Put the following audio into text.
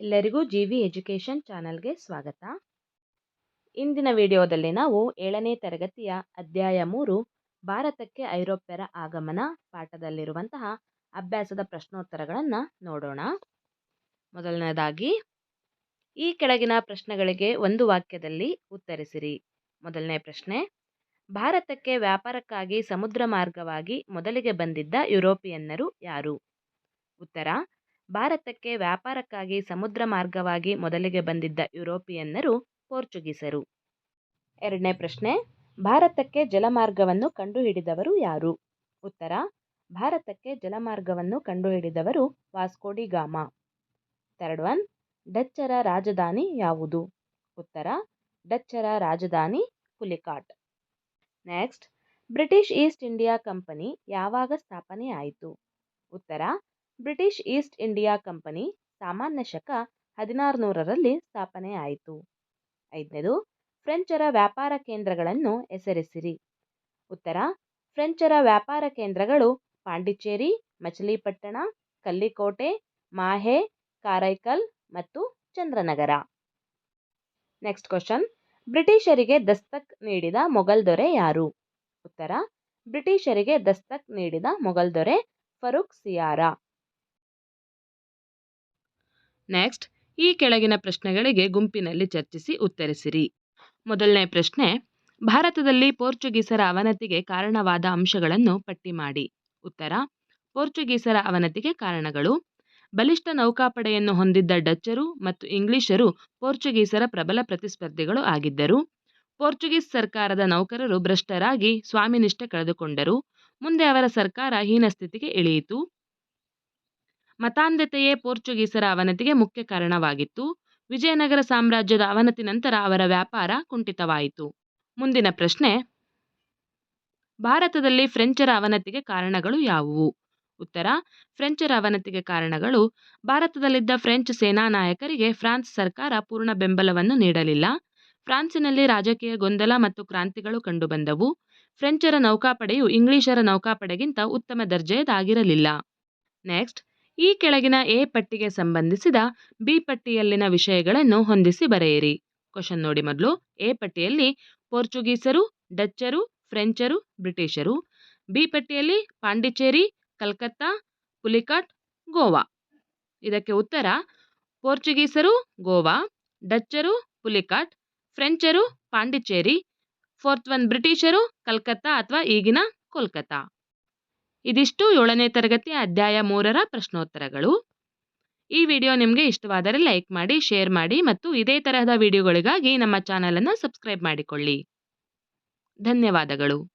ಎಲ್ಲರಿಗೂ G V education ಚಾನಲ್ಗೆ ಸ್ವಾಗತ. ಇಂದಿನ ವಿಡಿಯೋದಲ್ಲಿ ನಾವು ಏಳನೇ ತರಗತಿಯ ಅಧ್ಯಾಯ ಮೂರು, ಭಾರತಕ್ಕೆ ಐರೋಪ್ಯರ ಆಗಮನ ಪಾಠದಲ್ಲಿರುವಂತಹ ಅಭ್ಯಾಸದ ಪ್ರಶ್ನೋತ್ತರಗಳನ್ನು ನೋಡೋಣ. ಮೊದಲನೇದಾಗಿ, ಈ ಕೆಳಗಿನ ಪ್ರಶ್ನೆಗಳಿಗೆ ಒಂದು ವಾಕ್ಯದಲ್ಲಿ ಉತ್ತರಿಸಿರಿ. ಮೊದಲನೇ ಪ್ರಶ್ನೆ, ಭಾರತಕ್ಕೆ ವ್ಯಾಪಾರಕ್ಕಾಗಿ ಸಮುದ್ರ ಮಾರ್ಗವಾಗಿ ಮೊದಲಿಗೆ ಬಂದಿದ್ದ ಯುರೋಪಿಯನ್ನರು ಯಾರು? ಉತ್ತರ ಭಾರತಕ್ಕೆ ವ್ಯಾಪಾರಕ್ಕಾಗಿ ಸಮುದ್ರ ಮಾರ್ಗವಾಗಿ ಮೊದಲಿಗೆ ಬಂದಿದ್ದ ಯುರೋಪಿಯನ್ನರು ಪೋರ್ಚುಗೀಸರು. ಎರಡನೇ ಪ್ರಶ್ನೆ, ಭಾರತಕ್ಕೆ ಜಲಮಾರ್ಗವನ್ನು ಕಂಡುಹಿಡಿದವರು ಯಾರು? ಉತ್ತರ, ಭಾರತಕ್ಕೆ ಜಲಮಾರ್ಗವನ್ನು ಕಂಡುಹಿಡಿದವರು ವಾಸ್ಕೋಡಿ ಗಾಮ. ಥರ್ಡ್ ಒನ್, ಡಚ್ಚರ ರಾಜಧಾನಿ ಯಾವುದು? ಉತ್ತರ, ಡಚ್ಚರ ರಾಜಧಾನಿ Pulicat. Next, British East India Company ಯಾವಾಗ ಸ್ಥಾಪನೆಯಾಯಿತು? ಉತ್ತರ ಬ್ರಿಟಿಷ್ ಈಸ್ಟ್ ಇಂಡಿಯಾ ಕಂಪನಿ ಸಾಮಾನ್ಯ ಶಕ ಹದಿನಾರು ನೂರರಲ್ಲಿ ಸ್ಥಾಪನೆಯಾಯಿತು. ಐದನೇದು, ಫ್ರೆಂಚರ ವ್ಯಾಪಾರ ಕೇಂದ್ರಗಳನ್ನು ಹೆಸರಿಸಿರಿ. ಉತ್ತರ, ಫ್ರೆಂಚರ ವ್ಯಾಪಾರ ಕೇಂದ್ರಗಳು ಪಾಂಡಿಚೇರಿ, ಮಚಲಿಪಟ್ಟಣ, ಕಲ್ಲಿಕೋಟೆ, ಮಾಹೆ, ಕಾರೈಕಲ್ ಮತ್ತು ಚಂದ್ರನಗರ. ನೆಕ್ಸ್ಟ್ ಕ್ವಶನ್, ಬ್ರಿಟಿಷರಿಗೆ ದಸ್ತಕ್ ನೀಡಿದ ಮೊಘಲ್ ದೊರೆ ಯಾರು? ಉತ್ತರ, ಬ್ರಿಟಿಷರಿಗೆ ದಸ್ತಕ್ ನೀಡಿದ ಮೊಘಲ್ ದೊರೆ ಫರೂಕ್ ಸಿಯಾರಾ. ನೆಕ್ಸ್ಟ್ ಈ ಕೆಳಗಿನ ಪ್ರಶ್ನೆಗಳಿಗೆ ಗುಂಪಿನಲ್ಲಿ ಚರ್ಚಿಸಿ ಉತ್ತರಿಸಿರಿ. ಮೊದಲನೇ ಪ್ರಶ್ನೆ, ಭಾರತದಲ್ಲಿ ಪೋರ್ಚುಗೀಸರ ಅವನತಿಗೆ ಕಾರಣವಾದ ಅಂಶಗಳನ್ನು ಪಟ್ಟಿ ಮಾಡಿ. ಉತ್ತರ, ಪೋರ್ಚುಗೀಸರ ಅವನತಿಗೆ ಕಾರಣಗಳು, ಬಲಿಷ್ಠ ನೌಕಾಪಡೆಯನ್ನು ಹೊಂದಿದ್ದ ಡಚ್ಚರು ಮತ್ತು ಇಂಗ್ಲಿಷರು ಪೋರ್ಚುಗೀಸರ ಪ್ರಬಲ ಪ್ರತಿಸ್ಪರ್ಧಿಗಳು ಆಗಿದ್ದರು. ಪೋರ್ಚುಗೀಸ್ ಸರ್ಕಾರದ ನೌಕರರು ಭ್ರಷ್ಟರಾಗಿ ಸ್ವಾಮಿನಿಷ್ಠೆ ಕಳೆದುಕೊಂಡರು. ಮುಂದೆ ಅವರ ಸರ್ಕಾರ ಹೀನ ಸ್ಥಿತಿಗೆ ಇಳಿಯಿತು. ಮತಾಂಧತೆಯೇ ಪೋರ್ಚುಗೀಸರ ಅವನತಿಗೆ ಮುಖ್ಯ ಕಾರಣವಾಗಿತ್ತು. ವಿಜಯನಗರ ಸಾಮ್ರಾಜ್ಯದ ಅವನತಿ ನಂತರ ಅವರ ವ್ಯಾಪಾರ ಕುಂಠಿತವಾಯಿತು. ಮುಂದಿನ ಪ್ರಶ್ನೆ, ಭಾರತದಲ್ಲಿ ಫ್ರೆಂಚರ ಅವನತಿಗೆ ಕಾರಣಗಳು ಯಾವುವು? ಉತ್ತರ, ಫ್ರೆಂಚರ ಅವನತಿಗೆ ಕಾರಣಗಳು, ಭಾರತದಲ್ಲಿದ್ದ ಫ್ರೆಂಚ್ ಸೇನಾ ನಾಯಕರಿಗೆ ಫ್ರಾನ್ಸ್ ಸರ್ಕಾರ ಪೂರ್ಣ ಬೆಂಬಲವನ್ನು ನೀಡಲಿಲ್ಲ. ಫ್ರಾನ್ಸಿನಲ್ಲಿ ರಾಜಕೀಯ ಗೊಂದಲ ಮತ್ತು ಕ್ರಾಂತಿಗಳು ಕಂಡುಬಂದವು. ಫ್ರೆಂಚರ ನೌಕಾಪಡೆಯು ಇಂಗ್ಲಿಷರ ನೌಕಾಪಡೆಗಿಂತ ಉತ್ತಮ ದರ್ಜೆಯದಾಗಿರಲಿಲ್ಲ. ನೆಕ್ಸ್ಟ್ ಈ ಕೆಳಗಿನ ಎ ಪಟ್ಟಿಗೆ ಸಂಬಂಧಿಸಿದ ಬಿ ಪಟ್ಟಿಯಲ್ಲಿನ ವಿಷಯಗಳನ್ನು ಹೊಂದಿಸಿ ಬರೆಯಿರಿ. ಕ್ವಶನ್ ನೋಡಿ ಮೊದಲು. ಎ ಪಟ್ಟಿಯಲ್ಲಿ ಪೋರ್ಚುಗೀಸರು, ಡಚ್ಚರು, ಫ್ರೆಂಚರು, ಬ್ರಿಟಿಷರು. ಬಿ ಪಟ್ಟಿಯಲ್ಲಿ ಪಾಂಡಿಚೇರಿ, ಕಲ್ಕತ್ತಾ, ಪುಲಿಕಾಟ್, ಗೋವಾ. ಇದಕ್ಕೆ ಉತ್ತರ, ಪೋರ್ಚುಗೀಸರು, ಗೋವಾ, ಡಚ್ಚರು, ಪುಲಿಕಾಟ್, ಫ್ರೆಂಚರು, ಪಾಂಡಿಚೇರಿ, ಫೋರ್ತ್ ಒನ್ ಬ್ರಿಟಿಷರು, ಕಲ್ಕತ್ತಾ ಅಥವಾ ಈಗಿನ ಕೋಲ್ಕತ್ತಾ. ಇದಿಷ್ಟು ಏಳನೇ ತರಗತಿಯ ಅಧ್ಯಾಯ ಮೂರರ ಪ್ರಶ್ನೋತ್ತರಗಳು. ಈ ವಿಡಿಯೋ ನಿಮಗೆ ಇಷ್ಟವಾದರೆ ಲೈಕ್ ಮಾಡಿ, ಶೇರ್ ಮಾಡಿ ಮತ್ತು ಇದೇ ತರಹದ ವಿಡಿಯೋಗಳಿಗಾಗಿ ನಮ್ಮ ಚಾನಲನ್ನು ಸಬ್ಸ್ಕ್ರೈಬ್ ಮಾಡಿಕೊಳ್ಳಿ. ಧನ್ಯವಾದಗಳು.